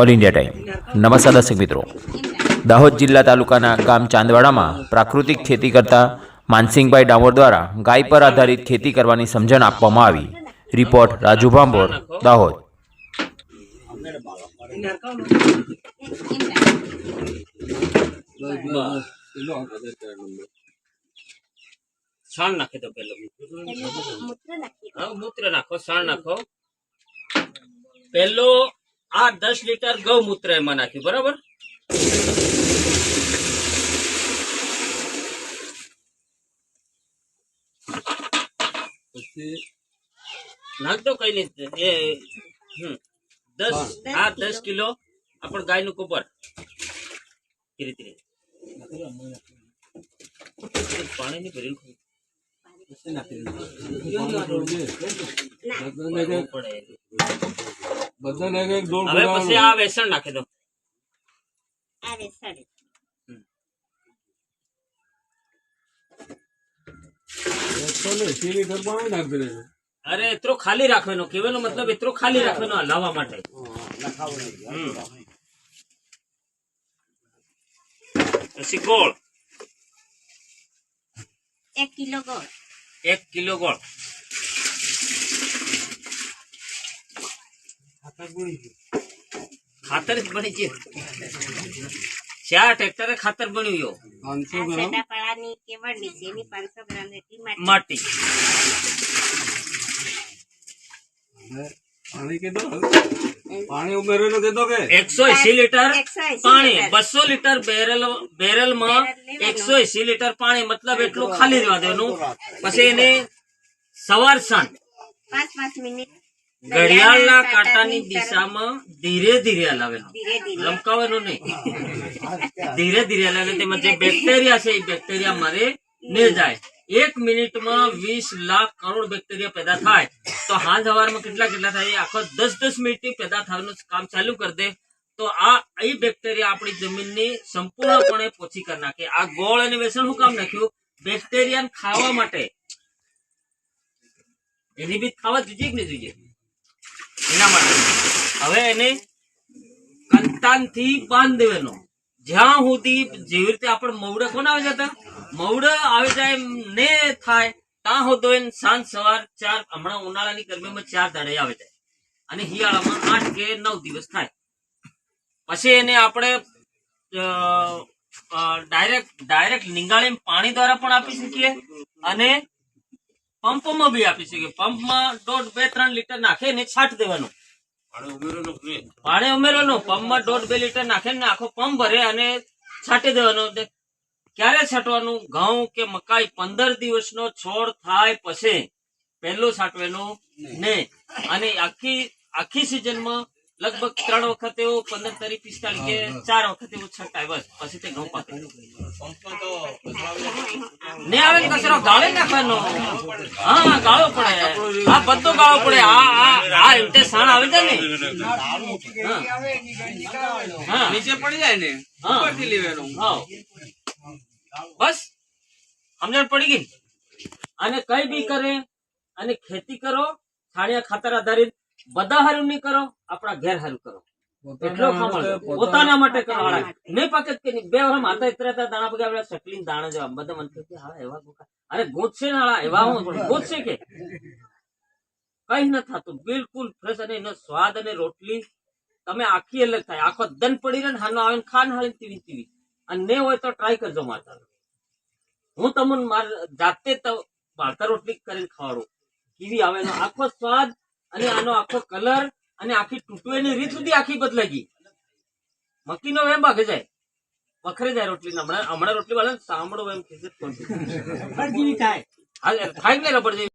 All India time. નમસ્કાર દર્શક મિત્રો. દાહોદ જિલ્લા તાલુકાના ગામ ચાંદવાડામાં પ્રાકૃતિક ખેતી કરતા માનસિંગભાઈ ડામોર દ્વારા ગાય પર આધારિત ખેતી કરવાની સમજણ આપવામાં આવી. રિપોર્ટ રાજુ ભાંભોર દાહોદ. છાણ નાખી દો પેલો. મૂત્ર નાખો છાણ નાખો. પેલો આ દસ લીટર ગૌમૂત્ર એમાં નાખ્યું બરાબર નાખ દો કઈ નહીં એ હમ. દસ આ દસ કિલો આપણ ગાયનું ગોબર ધીરે ધીરે પાણી ની ભરેલું બધાને એક એક ડોલ હવે પછી આ વેસણ નાખી દો. આ અરે એત્રો ખાલી રાખવાનો. કહેવાનો મતલબ એટલો ખાલી રાખવાનો હલાવવા માટે. પછી ગોળ. એક કિલો ગોળ. એક કિલો ગોળ. ખાતર જ બની છે ચાર ટ્રેક્ટરે ખાતર બન્યું યો. પાંચસો ગ્રામ? માટી. પાણી કીધું પાણી ઉમેરેલું કીધું કે? એકસો એસી લીટર 180 પાણી. બસો લીટર બેરલ બેરલમાં એકસો એસી લીટર પાણી મતલબ એટલું ખાલી રહેવા દેવાનું. પછી એને સવાર સાંજ. પાંચ પાંચ મિનિટ ઘડિયાળના કાંટાની દિશામાં ધીરે ધીરે હલાવેલો ધીરે લમકાવેલો નહીં. ધીરે ધીરે હલાવે તેમાં જે બેક્ટેરિયા છે એ બેક્ટેરિયા મરે ને જાય. એક મિનિટમાં વીસ લાખ કરોડ બેક્ટેરિયા પેદા થાય. તો હાલ હવારમાં કેટલા કેટલા થાય? આખો દસ દસ મિનિટથી પેદા થવાનું કામ ચાલુ કરી દે. તો આ એ બેક્ટેરિયા આપણી જમીનની સંપૂર્ણપણે પોછી કરી નાખે. આ ગોળ અને વેસણ શું કામ નાખ્યું? બેક્ટેરિયાને ખાવા માટે. એની બી ખાવા જોઈએ કે નહીં જોઈએ? એના માટે. હવે એને કંતાનથી બાંધ દેવાનો. જ્યાં સુધી જેવી રીતે આપણે મવડે કોણ આવે જતા મવડે આવી જાય ને થાય, ત્યાં હોતો એને સાંજ સવાર ચાર, હમણાં ઉનાળાની ગરમીમાં ચાર દાડે આવે જાય અને શિયાળામાં આઠ કે નવ દિવસ થાય. પછી એને આપણે ડાયરેક્ટ ડાયરેક્ટ નિંગાળી પાણી દ્વારા પણ આપી શકીએ. અને પંપમાં બી આપી શકીએ પંપમાં દોઢ બે ત્રણ લીટર નાખે ને છાંટ દેવાનું. પાણી ઉમેરવાનું પંપમાં દોઢ બે લીટર નાખે ને આખો પંપ ભરે અને છાંટી દેવાનો. ક્યારે છાંટવાનું? ઘઉં કે મકાઈ પંદર દિવસનો છોડ થાય પછી. પહેલું છાંટવાનું ને અને આખી આખી સિઝનમાં લગભગ ત્રણ વખત એવું પંદર તારીખ પિસ્તાળીસ કે ચાર વખત એવું છટાય બસ. પછી તે ઘઉં પાકે. ને આવે ને કચરો ગાળે નાખવાનો. હા ગાળો પડે. આ બધો ગાળો પડે. આ આ આ ઇન્ટે સાણ આવે છે ને. હા. નીચે પડી જાય ને. ઉપરથી લેવાનું. હા. બસ. સમજણ પડી ગઈ અને કઈ બી કરે અને ખેતી કરો છાણિયા ખાતર આધારિત બધા હારું નહીં કરો આપણા ઘેર હારું કરો. એટલો ખમણ પોતાના માટે કરો. નહીં પાકે. બે વર્ષ માતા ઇતરા દાણા પગે આપણે સકલીન દાણા જવા. બધા મન કે હા એવા ગોકા. અરે ગોતશે નાળા એવા હું ગોતશે કે? કઈ ન થતું. બિલકુલ ફ્રેશ અને એનો સ્વાદ અને રોટલી તમે આખી અલગ થાય. આખો દન પડી રહે ને હાનો આવે ને ખાન હાલે તીવી તીવી અને ને હોય તો ટ્રાય કરજો માતા હું તમને માર જાતે જ તો ભાળતા રોટલી કરીને ખવાડું કેવી આવે આખો સ્વાદ અને આનો આખો કલર અને આખી તૂટવાની રીત સુધી આખી બદલાઈ ગઈ. મકીનો એમ ભાગે જાય. વખરે જાય રોટલી. હમણાં હમણાં રોટલી વાળા સાંભળો એમ ખીસે થાય થાય ને રબડ જેવી.